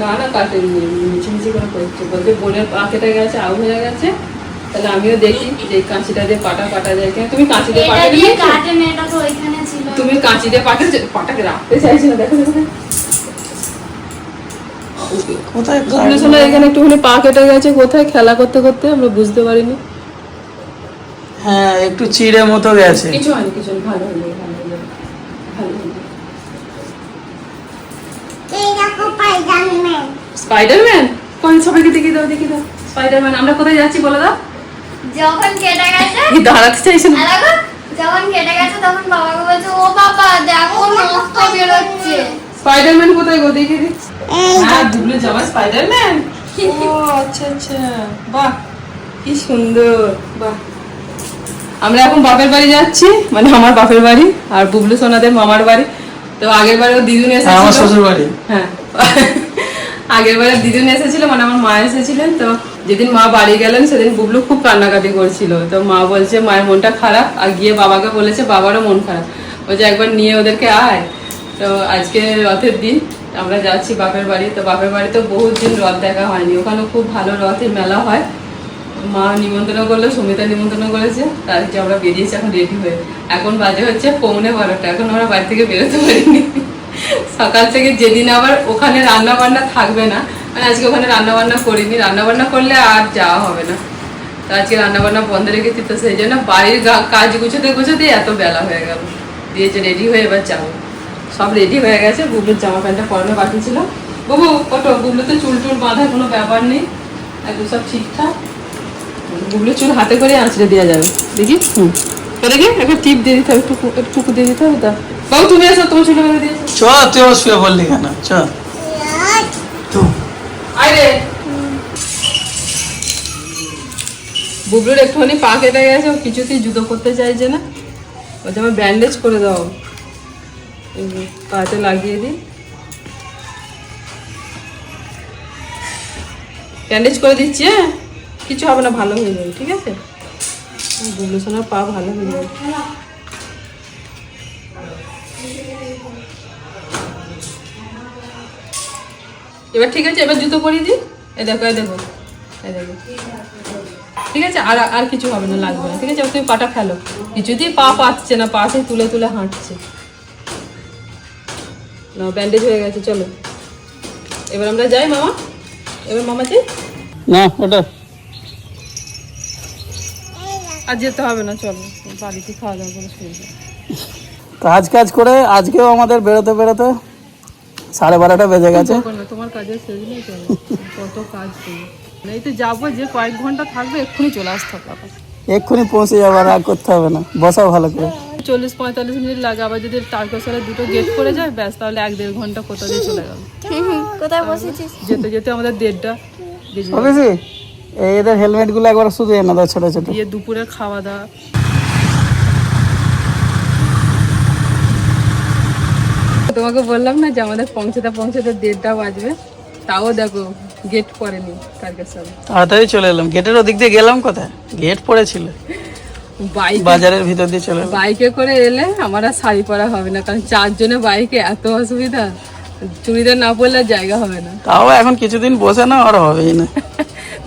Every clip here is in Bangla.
না না কাটেনি মিছিমিছি করে করছে। বলছে বোনের পা কেটে গেছে আউ হয়ে গেছে। তাহলে আমিও দেখি যে কাঁচিটা দিয়ে পাটা কাটা যায় কিনা তুমি কাঁচি দিয়ে পাটা দিয়ে কাটেন এটা তো ওইখানে ছিল। তুমি কাঁচি দিয়ে পাটা পাটাকে রাখতে চাইছো না দেখো দেখো। কোথায় এখানে একটুখানি পা কেটে গেছে কোথায়? খেলা করতে করতে আমরা বুঝতে পারিনি। হ্যাঁ একটু চিড়ে মতো গেছে। কিছু হয়নি কিছু ভালো হলো ভালো হলো ভালো হলো স্পাইডারম্যান কোন সবাইকে দেখিয়ে দাও দেখিয়ে দাও। স্পাইডারম্যান আমরা কোথায় যাচ্ছি বলে দাও। যখন কেটে গেছে এই দাঁড়াতে চাইছে না। আর দেখো, যখন কেটে গেছে তখন বাবাকে বলছে ও বাবা দেখো নষ্ট বেরোচ্ছে। স্পাইডারম্যান কোথায় গো? দেখে দি হ্যাঁ দুবলে জামা স্পাইডারম্যান ও আচ্ছা আচ্ছা। বাহ কি সুন্দর। বাহ। আমরা এখন বাপের বাড়ি যাচ্ছি মানে আমার বাপের বাড়ি আর বুবলু সোনাদের মামার বাড়ি। তো আগের বারেও দিদুন হ্যাঁ, আমার শ্বশুর বাড়ি হ্যাঁ। আগের বারে দিদুন এসেছিল মানে আমার মা এসেছিলেন, তো যেদিন মা বাড়ি গেলেন, সেদিন বুবলু খুব কান্নাকাটি করছিল। তো মা বলছে, মায়ের মনটা খারাপ। আর গিয়ে বাবাকে বলেছে, বাবারও মন খারাপ। বলছে, একবার নিয়ে ওদেরকে আয়। তো আজকে রথের দিন, আমরা যাচ্ছি বাপের বাড়ি। তো বাপের বাড়িতে বহুত দিন রথ দেখা হয়নি। ওখানে খুব ভালো রথের মেলা হয়। মা নিমন্ত্রণ করল, সুমিতা নিমন্ত্রণ করেছে। তার আমরা বেরিয়েছি, এখন রেডি হয়ে। এখন বাজে হচ্ছে পৌনে বারোটা। এখন আমরা বাড়ি থেকে বেরোতে পারিনি। সকাল থেকে যেদিন আবার ওখানে রান্না বান্না থাকবে না মানে আজকে ওখানে রান্না বান্না করিনি। রান্না বান্না করলে আর যাওয়া হবে না। তো আজকে রান্না বান্না বন্ধ রেখেছি তো সেই জন্য বাড়ির কাজ গুছোতে গুছোতে এত বেলা হয়ে গেল। দিয়েছে রেডি হয়ে এবার যাব সব রেডি হয়ে গেছে। বুবলুর জামা প্যান্টটা পরানো বাকি ছিল। বুবু কত বুবলুতে চুল টুল বাঁধার কোনো ব্যাপার নেই। একদম সব ঠিকঠাক। বুবলু চুল হাতে করে আঁচড়ে দেওয়া যাবে। দেখি? হুম। করে টিপ দিয়ে দিতে হবে টুকু একটু টুকু দিয়ে দিতে হবে তা? বাবু তুমি এসো তোমার চুলে বেঁধে দিয়েছ চ তুই আমার শুয়ে পড়লি কেন? চ। আরে বুবলুর একটুখানি পা কেটে গেছে ও কিছুতেই জুতো করতে চাইছে না। বলছে আমার ব্যান্ডেজ করে দাও। এই পাতে লাগিয়ে দিই। ব্যান্ডেজ করে দিচ্ছি হ্যাঁ? কিছু হবে না ভালো হয়ে যাবে ঠিক আছে? বুবলু সোনার পা ভালো হয়ে যাবে। এবার ঠিক আছে, এবার জুতো পরিয়ে দিই? এই দেখো এই দেখো এই দেখো। ঠিক আছে, আর আর কিছু হবে না, লাগবে না। ঠিক আছে তুমি পাটা ফেলো। কিছুতেই পা পাচ্ছে না, পা সেই তুলে তুলে হাঁটছে। না ব্যান্ডেজ হয়ে গেছে, চলো। এবার আমরা যাই, মামা। এবার মামা যাই না, ওটা আর যেতে হবে না চলো। বাড়িতে খাওয়া দাওয়া করে শুয়ে কাজ কাজ করে আজকেও আমাদের বেরোতে বেরোতে সাড়ে বারোটা বেজে গেছে। তোমার কাজের শেষ নেই কত কাজ এই তো যাব যে কয়েক ঘণ্টা থাকবে এক্ষুনি চলে আসতে হবে এক্ষুনি পৌঁছে যাব আর রাগ করতে হবে না। বসাও ভালো করে। চল্লিশ পঁয়তাল্লিশ মিনিট লাগে আবার যদি তারকেশ্বরে দুটো গেট করে যায় ব্যাস তাহলে এক দেড় ঘণ্টা কোথা দিয়ে চলে গেল। কোথায় বসেছিস? যেতে যেতে আমাদের দেড়টা। বুঝেছি এদের হেলমেটগুলো একবার শুধু এনে দাও ছোটো ছোটো। দিয়ে দুপুরে খাওয়া দাওয়া তোমাকে বললাম না যে আমাদের পৌঁছতে পৌঁছতে দেড়টা বাজবে। তাও দেখো গেট পড়েনি তারকেশ্বরে তাড়াতাড়ি চলে এলাম। গেটের ওদিক দিয়ে গেলাম কোথায়? গেট পড়েছিল। বাইক বাজারের ভিতর দিয়ে চলে বাইকে করে এলে আমার আর শাড়ি পরা হবে না কারণ চারজনে বাইকে এত অসুবিধা। চুড়িদার না পরলে জায়গা হবে না। তাও এখন কিছুদিন বসে না আর হবেই না।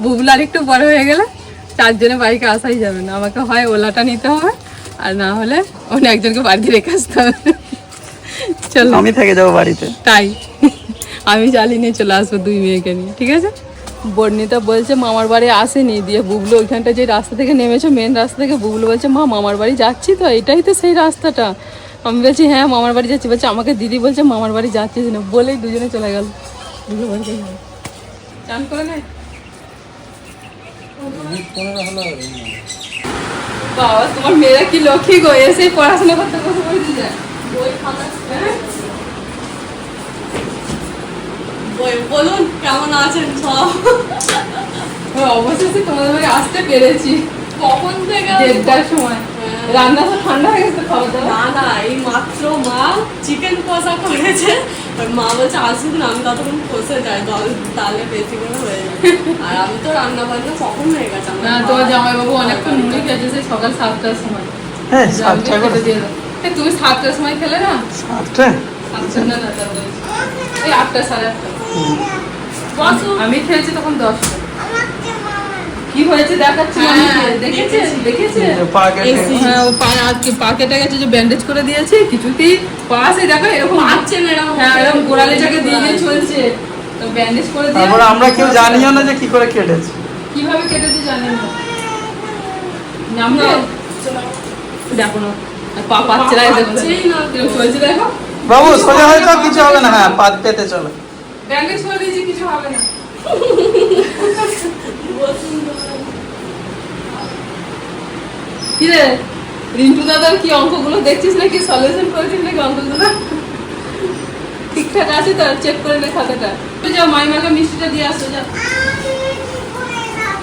বুবলা আর একটু বড় হয়ে গেলে চারজনে বাইকে আসাই যাবে না। আমাকে হয় ওলাটা নিতে হবে আর না হলে অন্য একজনকে বাড়িতে রেখে আসতে হবে। চলো। আমি থেকে যাব বাড়িতে। তাই। আমি চালিয়ে নিয়ে চলে আসব দুই মেয়েকে নিয়ে ঠিক আছে? বর্ণিতা বলছে মামার বাড়ি আসেনি। দিয়ে বুবলু ওইখানটা যে রাস্তা থেকে নেমেছো মেন রাস্তা থেকে বুবলু বলছে মা মামার বাড়ি যাচ্ছি তো এটাই তো সেই রাস্তাটা। আমি বলছি হ্যাঁ মামার বাড়ি যাচ্ছি। বলছে আমাকে দিদি বলছে মামার বাড়ি যাচ্ছিস না। বলেই দুজনে চলে গেল। দুজনে গেল চান করে নেয় বাবা তোমার মেয়েরা কি লক্ষ্মী গো? এসে পড়াশোনা করতে বসে পড়েছে যায় বই খাতা হ্যাঁ? বলুন কেমন আছেন সব? ও, অবশেষে তোমাদের আসতে পেরেছি। কখন থেকে? দেড়টার সময়। রান্না তো ঠান্ডা হয়ে গেছে খাওয়া দাওয়া না না এই মাত্র মা চিকেন কষা করেছে। আর মা বলছে আসুন না আমি ততক্ষণ কষে যাই দল তাহলে বেশি করে হয়ে যাবে। আর আমি তো রান্না বান্না কখন হয়ে গেছে? না তোমার জামাইবাবু অনেকক্ষণ মুড়ি খেয়েছে সেই সকাল সাতটার সময়। হ্যাঁ সাতটা করে। দিয়ে তুমি সাতটার সময় খেলে না? সাতটা সাতটা না না বলছি। এই আটটা সাড়ে আটটা। আমি খেয়েছি তখন দশটা। কি হয়েছে দেখাচ্ছি হ্যাঁ, দেখেছে। দেখেছে হ্যাঁ ও পা আজকে পা কেটে গেছে যে ব্যান্ডেজ করে দিয়েছে কিছুতেই পাশে দেখো এরকম পাচ্ছে না হ্যাঁ এরকম গোড়ালিটাকে দিয়ে দিয়ে চলছে। তো ব্যান্ডেজ করে দিয়ে তারপরে আমরা কেউ জানিও না যে কি করে কেটেছে। কীভাবে কেটেছে জানি না। নামলে? দেখো না। পা পাচ্ছে না দেখো। চলছে দেখো। বাবু সোজা হয়তো কিছু হবে না হ্যাঁ পাত পেতে চলো। ব্যান্ডেজ করে দিয়েছি কিছু হবে না। কি রে রিন্টু দাদার কি অঙ্কগুলো দেখছিস নাকি? সলিউশন করেছিস নাকি অঙ্কগুলো? ঠিকঠাক আছে তো? চেক করে নে খাতাটা। যাও মাইমাকে মিষ্টিটা দিয়ে আসো যাও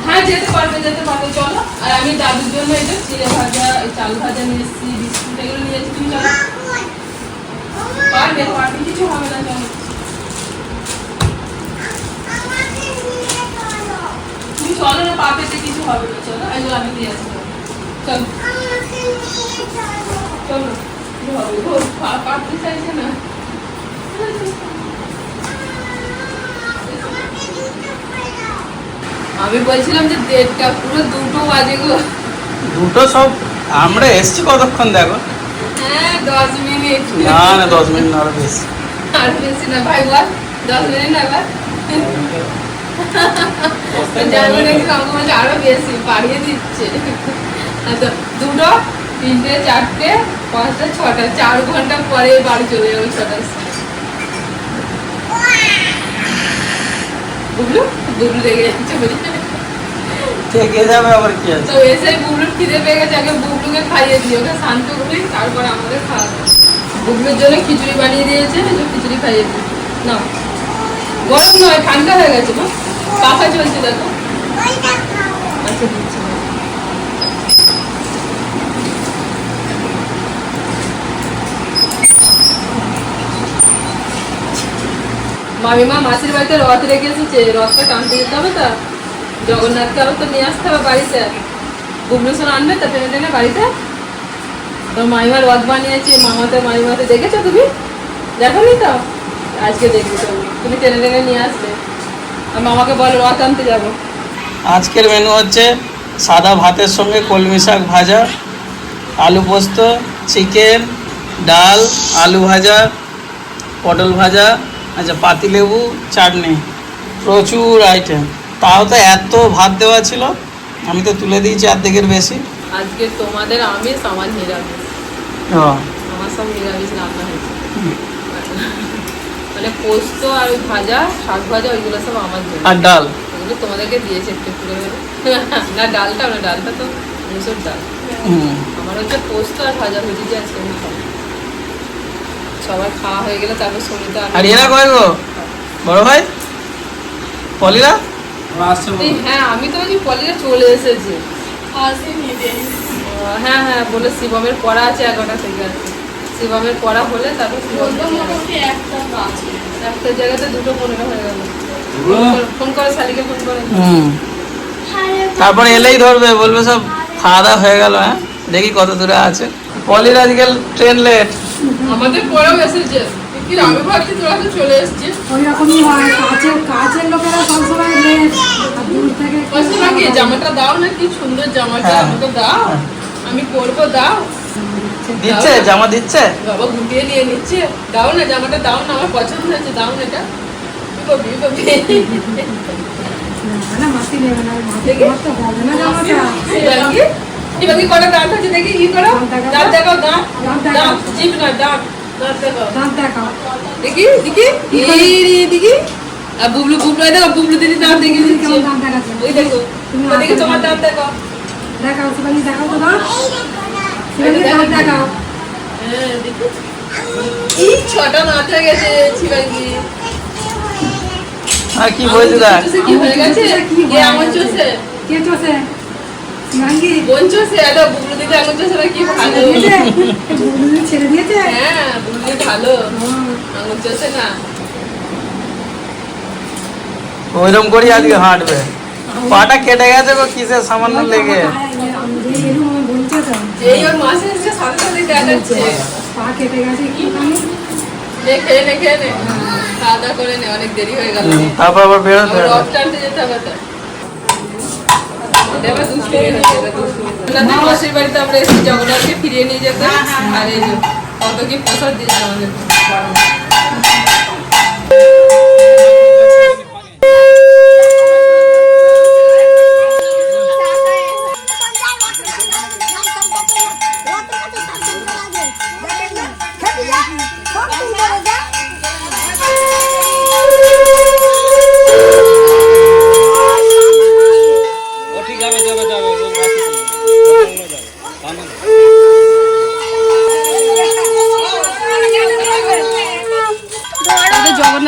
হ্যাঁ যেতে পারবে যেতে পারবে। চলো। আর আমি দাদুর জন্য এই যে চিড়ে ভাজা চাল ভাজা নিয়ে এসেছি, বিস্কুট এগুলো নিয়ে এসেছি, চলো। পারবে পারবে, কিছু হবে না, চলো। তুমি চলো না পা পেতে কিছু হবে না চলো। এগুলো আমি দিয়ে আসব চলো। চলো। হবে? ও পা পারতে চাইছে না। আমি বলছিলাম যে দেড়টা পুরো দুটো বাজে গো। দুটো সব আমরা এসছি কতক্ষণ দেখো? হ্যাঁ দশ মিনিট। না না দশ মিনিট না আরও বেশি। আর বেশি না ভাই বল দশ মিনিট না এবার? যাব নাকি আরও বেশি বাড়িয়ে দিচ্ছে। আচ্ছা দুটো তিনটে চারটে পাঁচটা ছটা চার ঘণ্টা পরে বাড়ি চলে যাব ছটার বুবলু বুবলু রেগে যাচ্ছে বুঝলি থেকে যাবে আবার কি আছে? তো এসে বুবলুর খিদে পেয়ে গেছে আগে বুবলুকে খাইয়ে দিই ওকে শান্ত করি তারপর আমাদের খাওয়াবো বুবলুর জন্য খিচুড়ি বানিয়ে দিয়েছে খিচুড়ি খাইয়ে দিই। না গরম নয়, ঠান্ডা হয়ে গেছে না পাখা চলছে দেখো। আচ্ছা মামিমা, মাসির বাড়িতে রথ রেখে এসেছে। রথটা টানতে যেতে হবে তা। জগন্নাথকে আবার তো নিয়ে আসতে হবে বাড়িতে। ভুবনেশ্বর আনবে তা টেনে টেনে বাড়িতে। তো মামিমা রথ বানিয়েছে, মামাতে মামিমাতে দেখেছ তুমি? দেখোনি তো? আজকে দেখবি তো তুমি টেনে টেনে নিয়ে আসবে। আর মামাকে বলো রথ আনতে যাব। আজকের মেনু হচ্ছে সাদা ভাতের সঙ্গে কলমি শাক ভাজা আলু পোস্ত চিকেন ডাল আলু ভাজা পটল ভাজা আচ্ছা পাতিলেবু চাটনি। প্রচুর আইটেম তাও তো এত ভাত দেওয়া ছিল আমি তো তুলে দিয়েছি অর্ধেকের বেশি। আজকে তোমাদের আমিষ আমার নিরামিষ। আমার সব নিরামিষ রান্না হয়েছে। মানে পোস্ত আর ওই ভাজা শাক ভাজা ওইগুলো সব আমার জন্য। আর ডাল? ওগুলো তোমাদেরকে দিয়েছে একটু একটু করে না ডালটা না ডালটা তো মুসুর ডাল। আমার হচ্ছে পোস্ত আর ভাজা ভুজি দিয়ে আজকে আমি খাব। সবার খাওয়া হয়ে গেলে তারপর সমিতা আর এরা কয় গো? বড় ভাই? পলিরা? হ্যাঁ আমি তো বলছি কলেজে চলে এসেছি। হ্যাঁ হ্যাঁ বলে শিবমের পড়া আছে এগারোটা থেকে আছে শিবমের পড়া হলে তারপর মোটামুটি একটা জায়গাতে দুটো পনেরো হয়ে গেল। ফোন করে শালিকে ফোন করে। হুম। তারপরে এলেই ধরবে বলবে সব খাওয়া দাওয়া হয়ে গেল হ্যাঁ? দেখি কত দূরে আছে। পলির আজকাল ট্রেন লেট। আমাদের পরেও এসেছে। জামাটা দাও না কি সুন্দর জামাটা হ্যাঁ। আমাকে দাও। আমি পরবো দাও। দিচ্ছে? জামা দিচ্ছে? বাবা গুটিয়ে নিয়ে নিচ্ছে। দাও না জামাটা দাও না আমার পছন্দ হয়েছে দাও না এটা। দেখি। দেখি দেখি দেখি। বুবলু বুবলু এই দেখো বুবলু দিদি দাঁত দেখি। ওই দেখো তোমার দেখাও। দাঁত দেখো দেখাও শিবানী দেখাও তো দাঁত? কি বলছে হয়ে গেছে কি হয়ে আঙুল কে চোষে শিবাঙ্গি বোন কি ভালো বুবলু ওইরকম করি আজকে হাঁটবে। পাটা কেটে গেছে গো কিসে সামান্য লেগে? যে এরকম আমি বলছে তো এই ওর মাসে এসে সাথে সাথে দেখাচ্ছে পা কেটে গেছে একটুখানি। নে নে খেয়ে নে। খাওয়া দাওয়া করে নে অনেক দেরি হয়ে গেল। তারপর আবার বেরোতে হবে। রথ টানতে যেতে হবে তো। এটা এবার দুষ্টুমি হচ্ছে, এটা দুষ্টুমি। জগন্নাথের মাসির বাড়িতে আমরা এসেছি জগন্নাথকে ফিরিয়ে নিয়ে যেতে। আর এই কত কি প্রসাদ দিচ্ছে আমাদের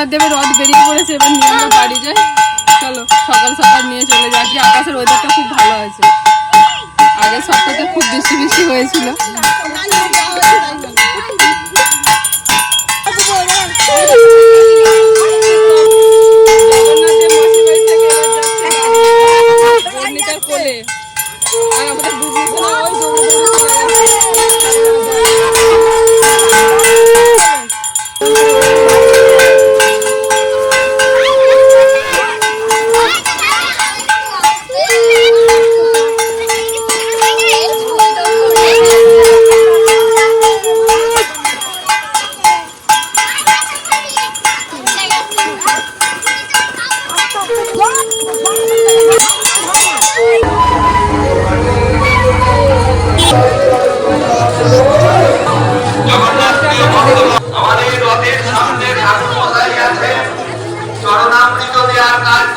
জগন্নাথ দেবের রথ বেরিয়ে পড়েছে, এবার নিয়ে আমরা বাড়ি যাই। চলো, সকাল সকাল নিয়ে চলে যাই। আজকে আকাশের ওয়েদারটা খুব ভালো আছে আগের সপ্তাহে খুব বৃষ্টি বৃষ্টি হয়েছিল।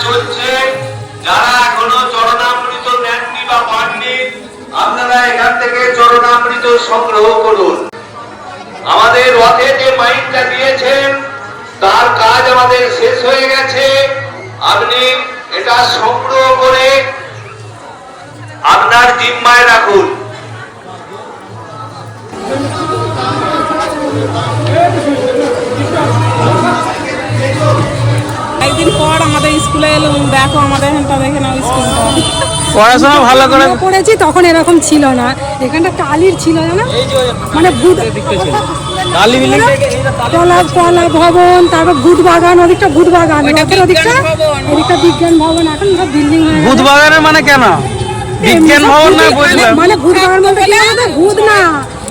চলছে যারা এখনও চরণামৃত নেননি বা পাননি, আপনারা এখান থেকে চরণামৃত সংগ্রহ করুন। আমাদের রথে যে মাইকটা দিয়েছেন, তার কাজ আমাদের শেষ হয়ে গেছে। আপনি এটা সংগ্রহ করে আপনার জিম্মায় রাখুন। পর আমাদের স্কুলে এলো দেখো আমাদের এখানটা দেখে নাও স্কুলটা পড়াশোনা ভালো করে? পড়েছি তখন এরকম ছিল না। এখানটা টালির ছিল জানো? মানে বুধ কলা কলা ভবন তারপর বুধ বাগান ওদিকটা বুধ বাগান। ওদিকটা ওদিকটা বিজ্ঞান ভবন। এখন সব বিল্ডিং হয়ে ভূত বাগানের মানে কেন? বিজ্ঞান ভবন না ভূত- বুঝলাম মানে ভূত বাগান বলতে কি ভূত না।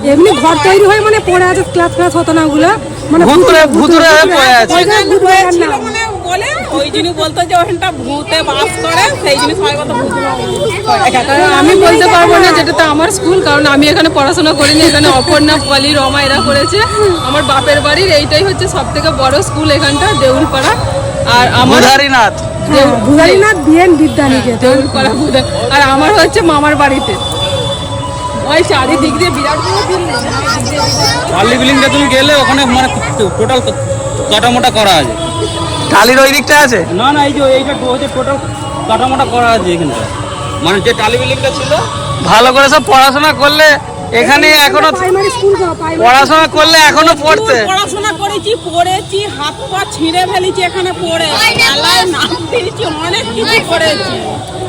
এমনি ঘর তৈরি হয়ে মানে পড়ে আছে ক্লাস ক্লাস হতো না ওগুলো। মানে ভূতুরে ভূতুরে পড়ে আছে। ভূত বাগান না মানে বলে ওই জিনিস বলতো যে ওখানটা ভূতে বাস করে সেই জিনিস সবাই ভূত কারণ আমি বলতে পারব না যেটা তো আমার স্কুল কারণ আমি এখানে পড়াশোনা করিনি এখানে অপর্ণা পলি রমা এরা করেছে। আমার বাপের বাড়ির এইটাই হচ্ছে সব থেকে বড় স্কুল এখানটা দেউলপাড়া। আর আমার বিএন বিদ্যানিকেতন। দেউলপাড়া আর আমার হচ্ছে মামার বাড়িতে। ওই চারিদিক দিয়ে বিরাট। বিল্ডিংটা তুমি গেলে ওখানে মানে টোটাল কাটামোটা করা আছে। টালির ওই দিকটা আছে? না না এই যে এইটা হচ্ছে টোটাল কাটামোটা করা আছে এখানটা মানে যে টালি বিল্ডিংটা ছিল? ভালো করে সব পড়াশোনা করলে এখানে এখনও প্রাইমারি স্কুল যাও প্রাইমারি পড়াশোনা করলে এখনও পড়তে। পড়াশোনা করেছি পড়েছি হাত পা ছিঁড়ে ফেলেছি এখানে পড়ে। মেলায় নাম দিয়েছি অনেক কিছু করেছি।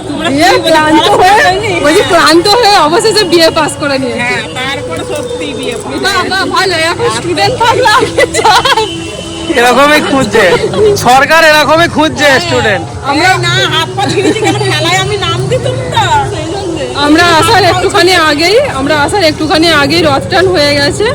তোমরা দিয়ে কি বলে ক্লান্ত হয়ে ক্লান্ত হয়ে অবশেষে বিয়ে পাস করে হ্যাঁ তারপরে সত্যি বিয়ে ভালো এখন স্টুডেন্ট থাকলাম। এরকমই খুঁজছে। সরকার এরকমই খুঁজছে স্টুডেন্ট আমরা না হাত পা ছিঁড়েছি কেন খেলায় আমি নাম দিতাম তো সেই আমরা আসার একটুখানি আগেই আমরা আসার একটুখানি আগেই রথ টান হয়ে গেছে।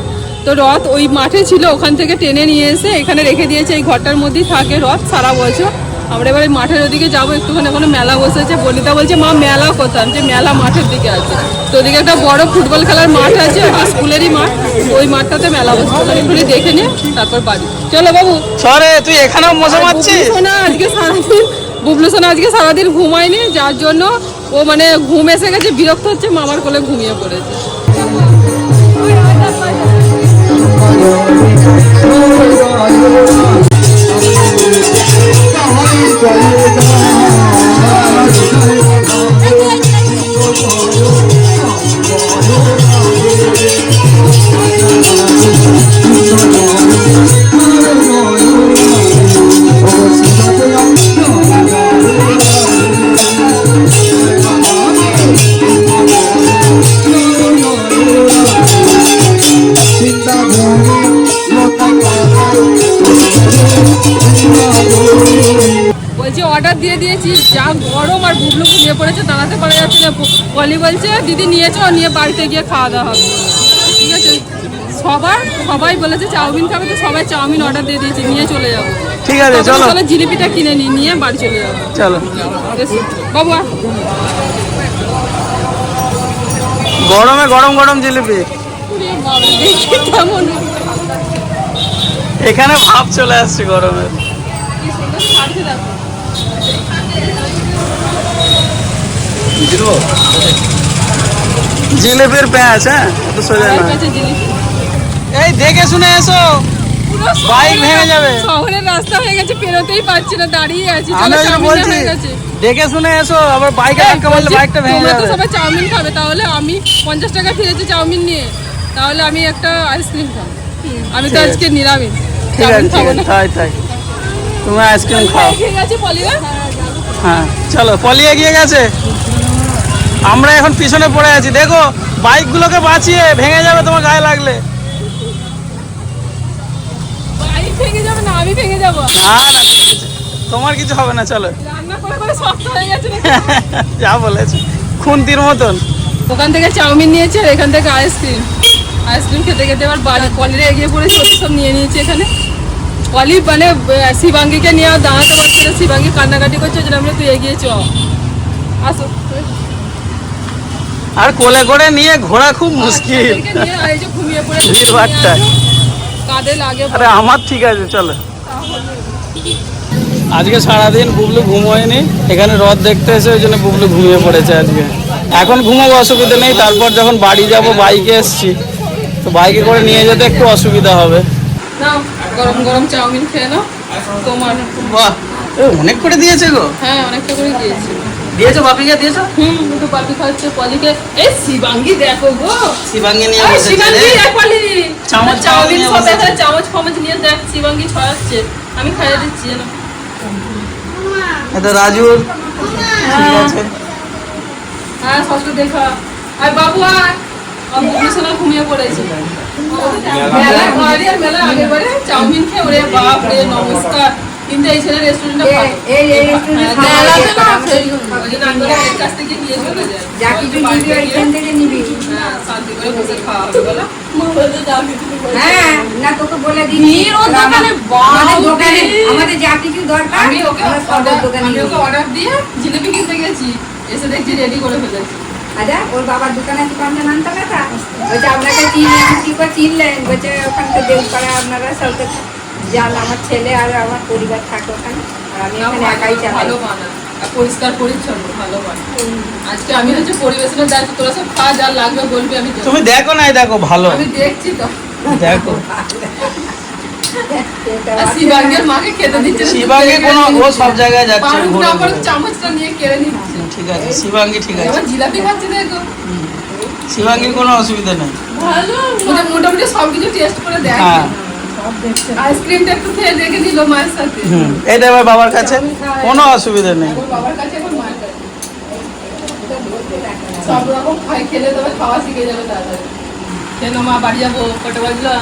তো রথ ওই মাঠে ছিল ওখান থেকে টেনে নিয়ে এসে এখানে রেখে দিয়েছে এই ঘরটার মধ্যেই থাকে রথ সারা বছর। আমরা এবার মাঠের ওদিকে যাব একটুখানি ওখানে মেলা বসেছে। বলিতা বলছে মা মেলা কোথায়? যে মেলা মাঠের দিকে আছে। তো ওদিকে একটা বড় ফুটবল খেলার মাঠ আছে স্কুলেরই মাঠ। ওই মাঠটাতে মেলা বসছে। ওখানে একটু দেখে নিয়ে তারপর বাড়ি। চলো বাবু। সরে তুই এখানেও মজা মারছিস? সোনা আজকে সারাদিন বুবলু সোনা আজকে সারাদিন ঘুমায়নি যার জন্য ও মানে ঘুম এসে গেছে বিরক্ত হচ্ছে মামার কোলে ঘুমিয়ে পড়েছে। Cinta দিয়ে দিয়েছি যা গরম আর বুবলু ঘুমিয়ে পড়েছে দাঁড়াতে পারা যাচ্ছে না। পলি বলছে দিদি নিয়েছো নিয়ে বাড়িতে গিয়ে খাওয়া দাওয়া হবে। ঠিক আছে? সবার সবাই বলেছে চাউমিন খাবে তো সবাই চাউমিন অর্ডার দিয়ে দিয়েছি নিয়ে চলে যাব ঠিক আছে চলো। চলো জিলিপিটা কিনে নিই নিয়ে বাড়ি চলে যাব চলো। বাবু গরমে গরম গরম জিলিপি। কেমন। এখানে ভাব চলে আসছে গরমে। জিলিপির প্যাঁচ হ্যাঁ? এত সোজা না এই দেখে শুনে এসো। বাইক ভেঙে যাবে। শহরের রাস্তা হয়ে গেছে পেরোতেই পারছি না দাঁড়িয়ে আছি। আমি বলছি হয়ে গেছে। দেখে শুনে এসো আবার বাইকে ধাক্কা মারলে বলছি, বাইকটা ভেঙে তোমরা তো সবাই চাউমিন খাবে তাহলে আমি পঞ্চাশ টাকা ফিরেছি চাউমিন নিয়ে। তাহলে আমি একটা আইসক্রিম খাব। আমি তো আজকে নিরামিষ ঠিক আছে ঠিক আছে তাই তাই। তুমি আইসক্রিম খাও। ঠিক আছে পলিরা হ্যাঁ চলো পলি এগিয়ে গেছে। আমরা এখন পিছনে পড়ে আছি। দেখো বাইকগুলোকে বাঁচিয়ে ভেঙে যাবে তোমার গায়ে লাগলে। বাইক ভেঙে যাবে না আমি ভেঙে যাব। না না তোমার কিছু হবে না চলো। রান্না করে করে শক্ত হয়ে গেছে যা বলেছ। খুন্তির মতন। ওখান থেকে চাউমিন নিয়েছে আর এখান থেকে আইসক্রিম। আইসক্রিম খেতে খেতে এবার বাড়ি কলিরে এগিয়ে পড়েছে ওকে সব নিয়ে নিয়েছে এখানে। কলি মানে শিবাঙ্গিকে নিয়ে দাঁড়াতে পারছে না শিবাঙ্গী কান্নাকাটি করছে ওই জন্য আমরা তুই এগিয়ে চ। আসো। আর কোলে করে নিয়ে ঘোরা খুব মুশকিল। এদেরকে নিয়ে আর এই যে ঘুমিয়ে পড়েছে ভিড়ভাট্টা। কাঁধে লাগে আরে আমার ঠিক আছে চলো। আজকে সারাদিন বুবলু ঘুমোয়নি এখানে রথ দেখতে এসে ওই জন্য বুবলু ঘুমিয়ে পড়েছে আজকে। এখন ঘুমাবো অসুবিধা নেই তারপর যখন বাড়ি যাব বাইকে এসছি। তো বাইকে করে নিয়ে যেতে একটু অসুবিধা হবে। গরম গরম চাউমিন খেয়ে নাও তোমার বাহ এ, অনেক করে দিয়েছে গো। হ্যাঁ অনেকটা করে দিয়েছি। দিয়েছ বাপিকে দিয়েছ? হুম দুটো পাপি খাচ্ছে পলিকে। এই শিবাঙ্গি দেখো গো। শিবাঙ্গি নিয়ে বসেছে শিবাঙ্গি। এক পলি। চামচ চাউমিন নিয়ে সব। চামচ ফামচ নিয়ে দেখ শিবাঙ্গি ছড়াচ্ছে। আমি খাইয়ে দিচ্ছি জানো। এটা রাজুর। ঠিক আছে। হ্যাঁ ষষ্ঠ দেখা। আর বাবু আর ঘুমিয়ে পড়েছে। ঘরে আর আগের বারে চাউমিন খেয়ে ওরে বাপ রে নমস্কার। কিন্তু এই ছেলে রেস্টুরেন্টটা এই এই রেস্টুরেন্টে খাওয়া মেলাতে যায় না না। সেই জন্য। ওই জন্য আমি বলি, এর কাছ থেকে নিয়ে চলে যায়। যা কিছু নিবি গিয়ে, থেকে নিবি। হ্যাঁ, শান্তি করে বসে খাওয়া হবে বলো মা বলছে যা কিছু বলছে। হ্যাঁ না তোকে বলে দিই ওর দোকানে দোকানে আমাদের যা কিছু দরকার আমি ওকে আমরা সব অর্ডার দোকানে আমি ওকে অর্ডার দিয়ে জিলিপি কিনতে গেছি। এসে দেখছি রেডি করে ফেলেছি। আচ্ছা ওর বাবার দোকানে আনতে কথা বলছে আপনাকে চিনি কি করে চিনলেন। বলছে ওখান থেকে আপনারা সব আমার ছেলে আর আমার পরিবার থাকে ওখানে আর আমি এখানে একাই চালাই। ভালো বানা। আর পরিষ্কার পরিচ্ছন্ন ভালো আজকে আমি হচ্ছে পরিবেশনের দায়িত্ব তোরা সব খাওয়া যা লাগবে বলবি আমি তুমি দেখো না দেখো ভালো। আমি দেখছি তো। দেখো। মাকে খেতে দিচ্ছে না, কোনো ও সব জায়গায় যাচ্ছে পাউরুটিটা ঘুরে আবার ঘুরে। চামচটা নিয়ে কেড়ে নিচ্ছে। ঠিক আছে শিবাঙ্গী ঠিক আছে। জিলাপি খাচ্ছে দেখো। শিবাঙ্গীর কোনো অসুবিধা নেই। ভালো মোটামুটি সবকিছু টেস্ট করে দেখে। হ্যাঁ। আইসক্রিমটা একটু খেয়ে দেখে নিল মায়ের সাথে। হুম এটা এবার বাবার কাছে? কোনো অসুবিধা নেই। বাবার কাছে এখন মায়ের কাছে। সব রকম খাই খেলে তবে খাওয়া শিখে যাবে তাড়াতাড়ি। কেন মা বাড়ি যাব? কটা বাজলো?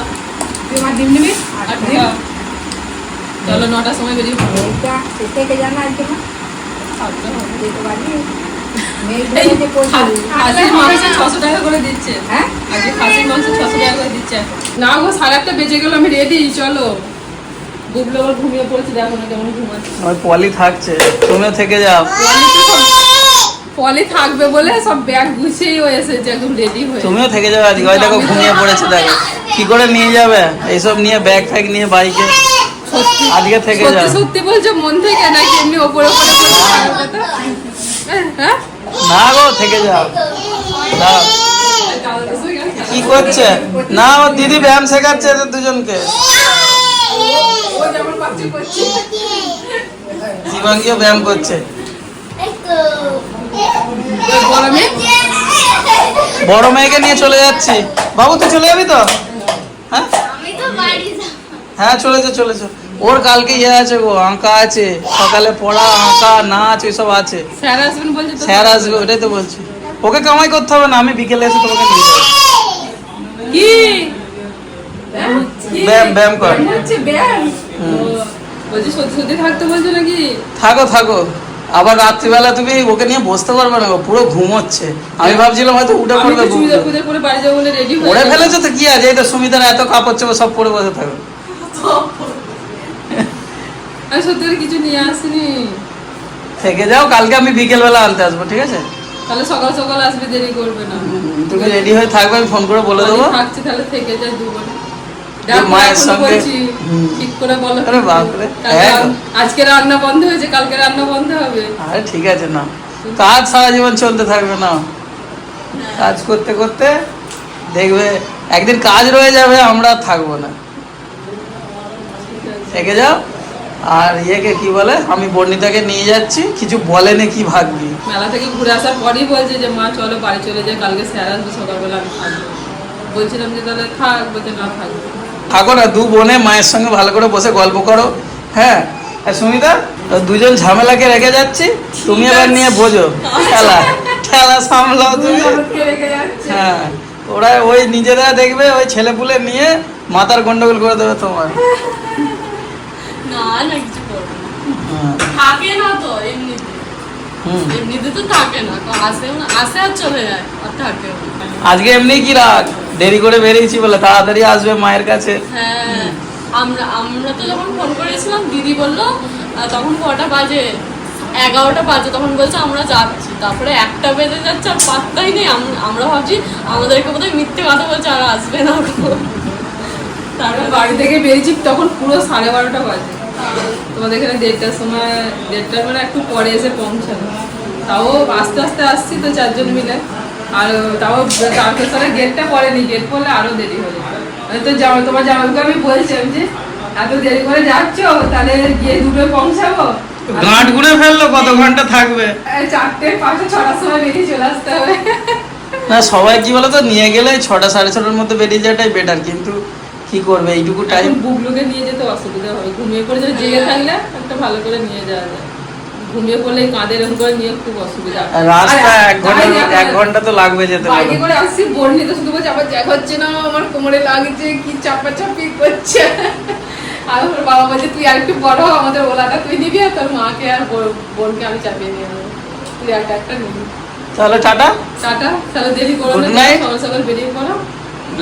তুই আমার ডিম নিবি? আটটা চলো নটার সময় বেরিয়ে পড়ব এইটা সে থেকে জানা আজকে মা? সাতটা হবে। যেতে পারি মেয়ের এই যে পয়সা খাসির মাংস ছশো টাকা করে দিচ্ছে। খাসির মাংস ছশো টাকা করে দিচ্ছে। না গো সাড়ে আটটা বেজে গেল আমি রেডি চলো। বুবলো আবার ঘুমিয়ে পড়েছে দেখো না কেমন ঘুমাচ্ছে। আমার পলি থাকছে তুমিও থেকে যাও। পলি থাকবে বলে সব ব্যাগ গুছিয়েই ও এসেছে একদম রেডি হয়ে। তুমিও থেকে যাবে আজকে ওই দেখো ঘুমিয়ে পড়েছে দেখো। কি করে নিয়ে যাবে? এইসব নিয়ে ব্যাগ ফ্যাগ নিয়ে বাইকে। সত্যি আজকে থেকে যাও। সত্যি বলছো মন থেকে নাকি এমনি ওপরে ওপরে হ্যাঁ না গো থেকে যাও। দাও। কি করছে? না ও দিদি ব্যায়াম শেখাচ্ছে এদের দুজনকে। ও যেমন পাচ্ছে করছে শিবাঙ্গীও ব্যায়াম করছে। বড় মেয়েকে নিয়ে চলে যাচ্ছি। বাবু তুই চলে যাবি তো? হ্যাঁ? আমি তো বাড়ি হ্যাঁ চলেছে চলেছে ওর কালকে ইয়ে আছে গো আঁকা আছে। সকালে পড়া আঁকা নাচ এসব আছে। স্যার আসবেন বলছে স্যার আসবে ওটাই তো বলছি। ওকে কামাই করতে হবে না আমি বিকেলে এসে তোমাকে নিয়ে যাব কি? ব্যায়াম ব্যায়াম কর। হচ্ছে ব্যায়াম। বলছি সত্যি সত্যি থাকতে বলছো নাকি? থাকো থাকো। আবার রাত্রিবেলা তুমি ওকে নিয়ে বসতে পারবে না গো, পুরো ঘুমোচ্ছে। আমি ভাবছিলাম হয়তো উঠে পড়বে পড়ে ফেলেছো তো কি আছে? এই তো সুমিতার এত কাপড় চোপড় সব পরে বসে থাকো। আমি সত্যি কিছু নিয়ে আসিনি। থেকে যাও কালকে আমি বিকেলবেলা আনতে আসব ঠিক আছে? তাহলে সকাল সকাল আসবে দেরি করবে না। তুমি রেডি হয়ে থাকবে আমি ফোন করে বলে দেবো। থাকছি তাহলে থেকে যায় দুবার মায়ের সঙ্গে- ঠিক করে বলো। আরে বাপরে, কালকে হ্যাঁ গো। রান- আজকে রান্না বন্ধ হয়েছে কালকে রান্না বন্ধ হবে। আরে ঠিক আছে না। কাজ সারা জীবন চলতে থাকবে না। কাজ করতে করতে দেখবে একদিন কাজ রয়ে যাবে আমরা থাকব না। থেকে যাও। আর ইয়েকে কি বলে? আমি বর্ণিতাকে নিয়ে যাচ্ছি। কিছু বলেনি কি ভাববি মেলা থেকে ঘুরে আসার পরই বলছে যে মা চলো বাড়ি চলে যাই। কালকে স্যার আসবে সকালবেলা আমি থাকব। বলছিলাম যে তাহলে থাক বলছে না থাকব। থাকো না দু বোনে মায়ের সঙ্গে ভালো করে বসে গল্প করো। হ্যাঁ? আর সুমিতা দুজন ঝামেলাকে রেখে যাচ্ছি। তুমি এবার নিয়ে বোঝো। খেলা খেলা সামলাও তুমি। হ্যাঁ। ওরা ওই নিজেরা দেখবে ওই ছেলেপুলে নিয়ে মাথার গন্ডগোল করে দেবে তোমার। না না কিছু করবে থাকে না তো এমনিতে। এমনিতে তো থাকে না আসেও না আসে আর চলে যায় আর থাকেও আজকে এমনি কি রাত দেরি করে বেরিয়েছি বলে তাড়াতাড়ি আসবে মায়ের কাছে হ্যাঁ আমরা আমরা তো যখন ফোন করেছিলাম দিদি বলল তখন কটা বাজে এগারোটা বাজে তখন বলছে আমরা যাচ্ছি তারপরে একটা বেজে যাচ্ছে আর পাত্তাই নেই আমরা ভাবছি আমাদেরকে বোধহয় মিথ্যে কথা বলছে আর আসবে না। তারপরে বাড়ি থেকে বেরিয়েছি তখন পুরো সাড়ে বারোটা বাজে। তোমাদের এখানে দেড়টার সময় দেড়টার মানে একটু পরে এসে পৌঁছালো তাও আস্তে আস্তে আসছি তো চারজন মিলে। আর তাও তারকেশ্বরের গেটটা পড়েনি গেট পড়লে আরও দেরি হয়ে যেত আমি তো জামা তোমার জামাইকে আমি বলছিলাম যে এত দেরি করে যাচ্ছ তাহলে গিয়ে দুটো পৌঁছাবো। গাঁট গুড়ে ফেলল কত ঘণ্টা থাকবে? চারটে পাঁচটা ছটার সময় বেরিয়ে চলে আসতে হবে। না সবাই কি বলতো নিয়ে গেলে ছটা সাড়ে ছটার মধ্যে বেরিয়ে যাওয়াটাই বেটার কিন্তু কি করবে? এইটুকু টাইম বুবলুকে নিয়ে যেতে অসুবিধা হবে ঘুমিয়ে পড়ে যদি জেগে থাকলে একটা ভালো করে নিয়ে যাওয়া যায়। ঘুমিয়ে পড়লে কাঁধে এরকম করে নিয়ে খুব অসুবিধা রাস্তা আর এক ঘণ্টা এক ঘণ্টা তো লাগবে যেতে বাইকে করে আসছি বর্ণিত শুধু বলছে আমার জ্যাক হচ্ছে না আমার কোমরে লাগছে কি চাপা করছে? আর ওর বাবা বলছে তুই আর একটু বড় আমাদের ওলাটা তুই নিবি আর তোর মাকে আর বোন- বোনকে আমি চাপিয়ে নিয়ে যাব তুই একটা একটা নিবি। তাহলে টাটা। টাটা দেরি করো না. সকাল সকাল বেরিয়ে পড়ো।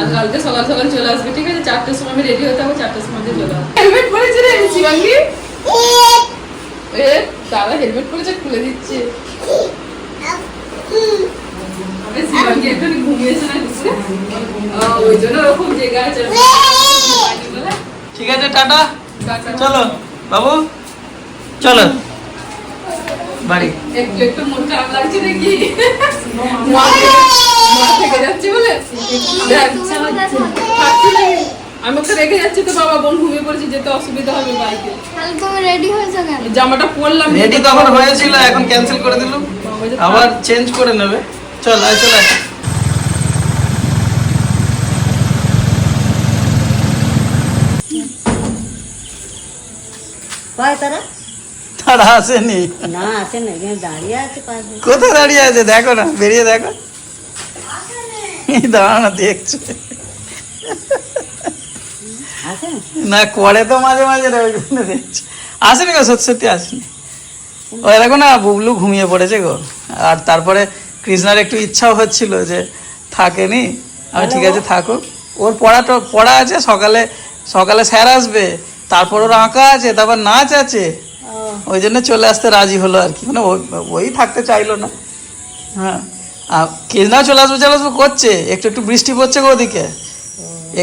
আর কালকে সকাল সকাল চলে আসবে ঠিক আছে? চারটের সময় আমি রেডি হতে হবে চারটের সময় দিয়ে চলে আসবে। হেলমেট পরেছে রে শিবাঙ্গি? এ দাদা হেলমেট পরেছে খুলে দিচ্ছে। শিবাঙ্গি এখানে ঘুমিয়েছে না দুপুরে ওই জন্য ওরকম জেগে আছে। ঠিক আছে টাটা। টাটা। চলো বাবু। চলো। বাড়ি। একটু একটু মন খারাপ লাগছে নাকি? মা থেকে- যাচ্ছে বলে? দেখ, খাচ্ছি নাকি? আমি ওকে রেখে যাচ্ছি তো বাবা বোন ঘুমিয়ে পড়েছি যেতে অসুবিধা হবে বাইকে। রেডি হয়েছো জামাটা পরলাম। রেডি তখন হয়েছিল এখন ক্যান্সেল করে আবার চেঞ্জ করে নেবে। চল আয় চল আয়। কয় তারা? তারা আসেনি। না আছে না দাঁড়িয়ে আছে কোথায় দাঁড়িয়ে আছে? দেখো না বেরিয়ে দেখো। এই দাঁড়া না না করে তো মাঝে মাঝে ওই জন্য দেখছি। আসেনি গো সত্যি আসেনি। ওই দেখো না বুবলু ঘুমিয়ে পড়েছে গো। আর তারপরে কৃষ্ণার একটু ইচ্ছাও হচ্ছিল যে থাকেনি। আমি ঠিক আছে থাকো ওর পড়াটা পড়া আছে সকালে সকালে স্যার আসবে তারপর ওর আঁকা আছে তারপর নাচ আছে। ওই জন্য চলে আসতে রাজি হলো আর কি। মানে ওই থাকতে চাইলো না। হ্যাঁ। আর কৃষ্ণাও চলে আসবে চলে আসবে করছে। একটু একটু বৃষ্টি পড়ছে গো ওদিকে।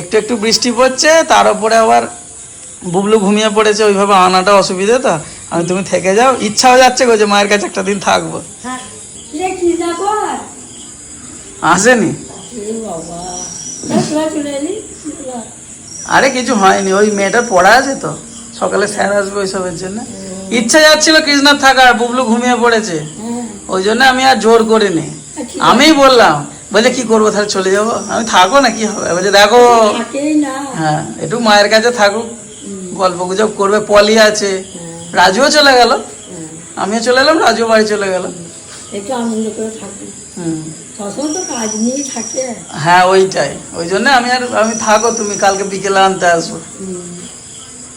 একটু একটু বৃষ্টি পড়ছে তার উপরে আবার বুবলু ঘুমিয়ে পড়েছে ওইভাবে আনাটা অসুবিধা তো। আমি তুমি থেকে যাও ইচ্ছাও যাচ্ছে গো যে মায়ের কাছে একটা দিন থাকব। যাব আসেনি? আরে কিছু হয়নি ওই মেয়েটার পড়া আছে তো। সকালে স্যার আসবে ওইসবের জন্য। ইচ্ছা যাচ্ছিল কৃষ্ণার থাকার বুবলু ঘুমিয়ে পড়েছে। ওই জন্য আমি আর জোর করিনি। আমিই বললাম বলে কি করব তাহলে চলে যাব? আমি থাকো না কি হবে? বলছে দেখো হ্যাঁ একটু মায়ের কাছে থাকুক গল্প গুজব করবে পলি আছে। রাজুও চলে গেল। আমিও চলে এলাম রাজুও বাড়ি চলে গেল। একটু আনন্দ করে থাকবে। হুম। তো কাজ নিয়েই থাকে। হ্যাঁ ওইটাই। ওই জন্য আমি আর আমি থাকো তুমি কালকে বিকেলে আনতে আসব।